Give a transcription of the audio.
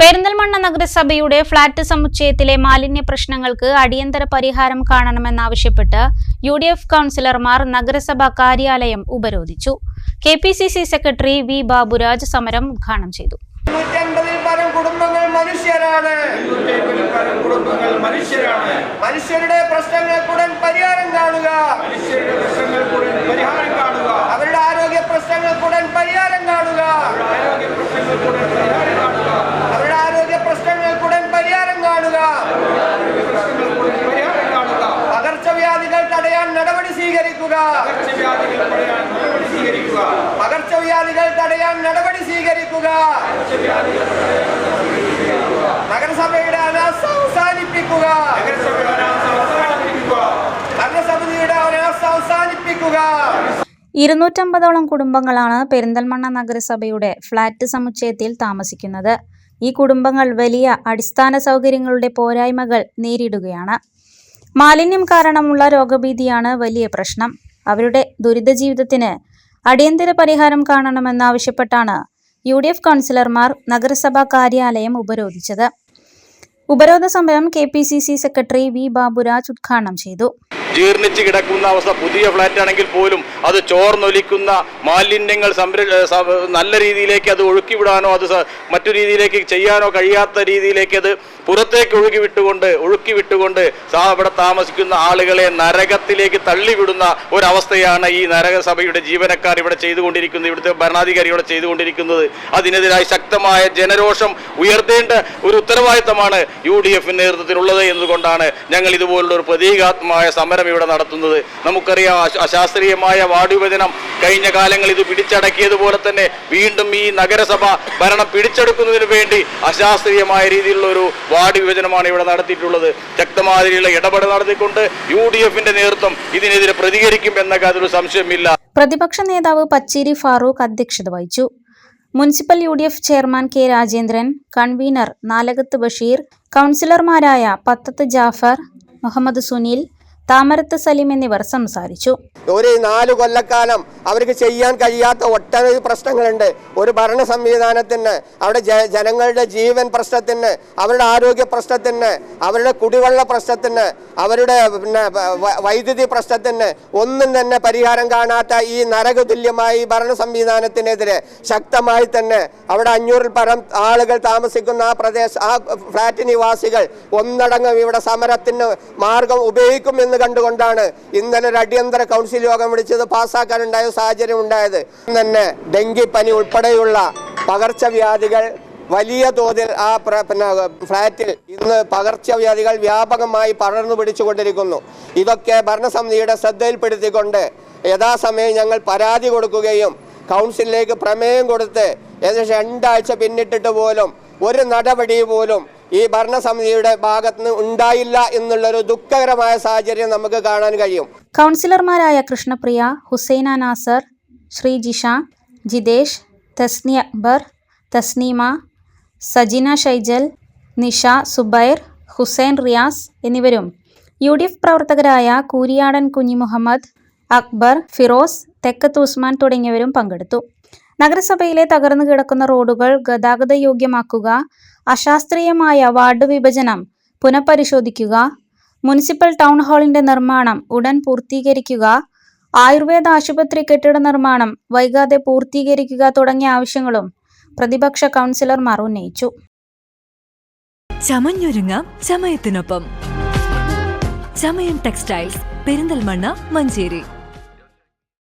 പെരിന്തൽമണ്ണ നഗരസഭയുടെ ഫ്ളാറ്റ് സമുച്ചയത്തിലെ മാലിന്യ പ്രശ്നങ്ങൾക്ക് അടിയന്തര പരിഹാരം കാണണമെന്നാവശ്യപ്പെട്ട് യു ഡി എഫ് കൗൺസിലർമാർ നഗരസഭാ കാര്യാലയം ഉപരോധിച്ചു. K P C C secretary V Baburaj സമരം ഉദ്ഘാടനം ചെയ്തു. കുടുംബങ്ങൾ മനുഷ്യരാണ്. മനുഷ്യരുടെ പ്രശ്നങ്ങൾക്കുടൻ പരിഹാരം കാണുക മനുഷ്യരുടെ പ്രശ്നങ്ങൾക്കുടൻ പരിഹാരം കാണുക അവരുടെ ആരോഗ്യ പ്രശ്നങ്ങൾക്കുടൻ പരിഹാരം കാണുക ആരോഗ്യ പ്രശ്നങ്ങൾക്കുടൻ പരിഹാരം കാണുക അവരുടെ ആരോഗ്യ പ്രശ്നങ്ങൾക്കുടൻ പരിഹാരം കാണുക പ്രശ്നങ്ങൾക്കുടൻ പരിഹാരം കാണുക പകർച്ചവ്യാധികൾ തടയാൻ നടപടി സ്വീകരിക്കുക പകർച്ചവ്യാധികൾ തടയാൻ നടപടി സ്വീകരിക്കുക പകർച്ചവ്യാധികൾ തടയാൻ നടപടി സ്വീകരിക്കുക നഗരസഭയുടെ അനാസ്ഥ അവസാനിപ്പിക്കുക. നഗരസഭയുടെ അനാസ്ഥ അവസാനിപ്പിക്കുക. ഇരുന്നൂറ്റമ്പതോളം കുടുംബങ്ങളാണ് പെരിന്തൽമണ്ണ നഗരസഭയുടെ ഫ്ളാറ്റ് സമുച്ചയത്തിൽ താമസിക്കുന്നത്. ഈ കുടുംബങ്ങൾ വലിയ അടിസ്ഥാന സൗകര്യങ്ങളുടെ പോരായ്മകൾ നേരിടുകയാണ്. മാലിന്യം കാരണമുള്ള രോഗഭീതിയാണ് വലിയ പ്രശ്നം. അവരുടെ ദുരിത ജീവിതത്തിന് അടിയന്തര പരിഹാരം കാണണമെന്നാവശ്യപ്പെട്ടാണ് യു ഡി എഫ് കൗൺസിലർമാർ നഗരസഭാ കാര്യാലയം ഉപരോധിച്ചത്. ഉപരോധ സമരം K P C C secretary V Baburaj ഉദ്ഘാടനം ചെയ്തു. ജീർണിച്ച് കിടക്കുന്ന അവസ്ഥ. പുതിയ ഫ്ലാറ്റ് ആണെങ്കിൽ പോലും അത് ചോർന്നൊലിക്കുന്ന മാലിന്യങ്ങൾ സംര നല്ല രീതിയിലേക്ക് അത് ഒഴുക്കിവിടാനോ അത് മറ്റു രീതിയിലേക്ക് ചെയ്യാനോ കഴിയാത്ത രീതിയിലേക്ക് അത് പുറത്തേക്ക് ഒഴുകി വിട്ടുകൊണ്ട് ഒഴുക്കി വിട്ടുകൊണ്ട് അവിടെ താമസിക്കുന്ന ആളുകളെ നരകത്തിലേക്ക് തള്ളിവിടുന്ന ഒരവസ്ഥയാണ് ഈ നരകസഭയുടെ ജീവനക്കാർ ഇവിടെ ചെയ്തുകൊണ്ടിരിക്കുന്നത്. ഇവിടുത്തെ ഭരണാധികാരി ഇവിടെ ചെയ്തുകൊണ്ടിരിക്കുന്നത്. അതിനെതിരായി ശക്തമായ ജനരോഷം ഉയർത്തേണ്ട ഒരു ഉത്തരവാദിത്തമാണ് യു ഡി എഫിന് നേതൃത്വത്തിലുള്ളത് എന്നതുകൊണ്ടാണ് ഞങ്ങൾ ഇതുപോലുള്ള ഒരു പ്രതീകാത്മകമായ സമരം ഇവിടെ നടത്തുന്നത്. നമുക്കറിയാം അശാസ്ത്രീയമായ വാർഡ് വിഭജനം കഴിഞ്ഞ കാലങ്ങൾ ഇത് പിടിച്ചടക്കിയതുപോലെ തന്നെ വീണ്ടും ഈ നഗരസഭ ഭരണം പിടിച്ചെടുക്കുന്നതിന് വേണ്ടി അശാസ്ത്രീയമായ രീതിയിലുള്ള ഒരു വാർഡ് വിഭജനമാണ് ഇവിടെ നടത്തിയിട്ടുള്ളത്. ശക്തമാതിരിയുള്ള ഇടപെടൽ നടത്തിക്കൊണ്ട് യു ഡി എഫിന്റെ നേതൃത്വം ഇതിനെതിരെ പ്രതികരിക്കും എന്ന കാര്യത്തിൽ സംശയമില്ല. പ്രതിപക്ഷ നേതാവ് പച്ചേരി ഫാറൂഖ് അധ്യക്ഷത വഹിച്ചു. Municipal U D F chairman K Rajendran convener Nalakath Basheer കൗൺസിലർമാരായ പത്തത്ത് ജാഫർ മുഹമ്മദ് സുനിൽ താമരത്ത് സലീം എന്നിവർ സംസാരിച്ചു. ഒരു നാല് കൊല്ലക്കാലം അവർക്ക് ചെയ്യാൻ കഴിയാത്ത ഒട്ടനവധി പ്രശ്നങ്ങളുണ്ട്. ഒരു ഭരണ സംവിധാനത്തിന് അവിടെ ജനങ്ങളുടെ ജീവൻ പ്രശ്നത്തിന് അവരുടെ ആരോഗ്യ പ്രശ്നത്തിന് അവരുടെ കുടിവെള്ള പ്രശ്നത്തിന് അവരുടെ പിന്നെ വൈദ്യുതി പ്രശ്നത്തിന് ഒന്നും തന്നെ പരിഹാരം കാണാത്ത ഈ നരകതുല്യമായ ഈ ഭരണ സംവിധാനത്തിനെതിരെ ശക്തമായി തന്നെ അവിടെ അഞ്ഞൂറിൽ പരം ആളുകൾ താമസിക്കുന്ന ആ പ്രദേശ ആ ഫ്ലാറ്റ് നിവാസികൾ ഒന്നടങ്കം ഇവിടെ സമരത്തിന് മാർഗം ഉപയോഗിക്കുമെന്ന് കണ്ടുകൊണ്ടാണ് ഇന്നലെ ഒരു അടിയന്തര കൗൺസിൽ യോഗം വിളിച്ചത് പാസ്സാക്കാനുണ്ടായ സാഹചര്യം ഉണ്ടായത്. തന്നെ ഡെങ്കിപ്പനി ഉൾപ്പെടെയുള്ള പകർച്ചവ്യാധികൾ വലിയ തോതിൽ ആ പിന്നെ ഫ്ലാറ്റിൽ ഇന്ന് പകർച്ചവ്യാധികൾ വ്യാപകമായി പടർന്നു പിടിച്ചുകൊണ്ടിരിക്കുന്നു. ഇതൊക്കെ ഭരണസമിതിയുടെ ശ്രദ്ധയിൽപ്പെടുത്തിക്കൊണ്ട് യഥാസമയം ഞങ്ങൾ പരാതി കൊടുക്കുകയും കൗൺസിലിലേക്ക് പ്രമേയം കൊടുത്ത് ഏകദേശം രണ്ടാഴ്ച പിന്നിട്ടിട്ട് പോലും ഒരു നടപടി പോലും ഈ ഭരണസമിതിയുടെ ഭാഗത്തുനിന്ന് ഉണ്ടായില്ല എന്നുള്ളൊരു ദുഃഖകരമായ സാഹചര്യം നമുക്ക് കാണാൻ കഴിയും. കൗൺസിലർമാരായ കൃഷ്ണപ്രിയ ഹുസൈന നാസർ ശ്രീജിഷ ജിതേഷ് തസ്നി അക്ബർ തസ്നീമ സജിന ഷൈജൽ നിഷ സുബൈർ ഹുസൈൻ റിയാസ് എന്നിവരും. യു ഡി എഫ് പ്രവർത്തകരായ കൂരിയാടൻ കുഞ്ഞിമുഹമ്മദ് അക്ബർ ഫിറോസ് തെക്കത്ത് ഉസ്മാൻ തുടങ്ങിയവരും പങ്കെടുത്തു. നഗരസഭയിലെ തകർന്നു കിടക്കുന്ന റോഡുകൾ ഗതാഗത യോഗ്യമാക്കുക അശാസ്ത്രീയമായ വാർഡ് വിഭജനം പുനഃപരിശോധിക്കുക മുനിസിപ്പൽ ടൗൺ ഹാളിന്റെ നിർമ്മാണം ഉടൻ പൂർത്തീകരിക്കുക ആയുർവേദ ആശുപത്രി കെട്ടിട നിർമ്മാണം വൈകാതെ പൂർത്തീകരിക്കുക തുടങ്ങിയ ആവശ്യങ്ങളും പ്രതിപക്ഷ കൗൺസിലർമാർ ഉന്നയിച്ചു. ചമഞ്ഞൊരുങ്ങാം ചമയത്തിനൊപ്പം. ചമയം ടെക്സ്റ്റൈൽസ് പെരിന്തൽമണ്ണ മഞ്ചേരി.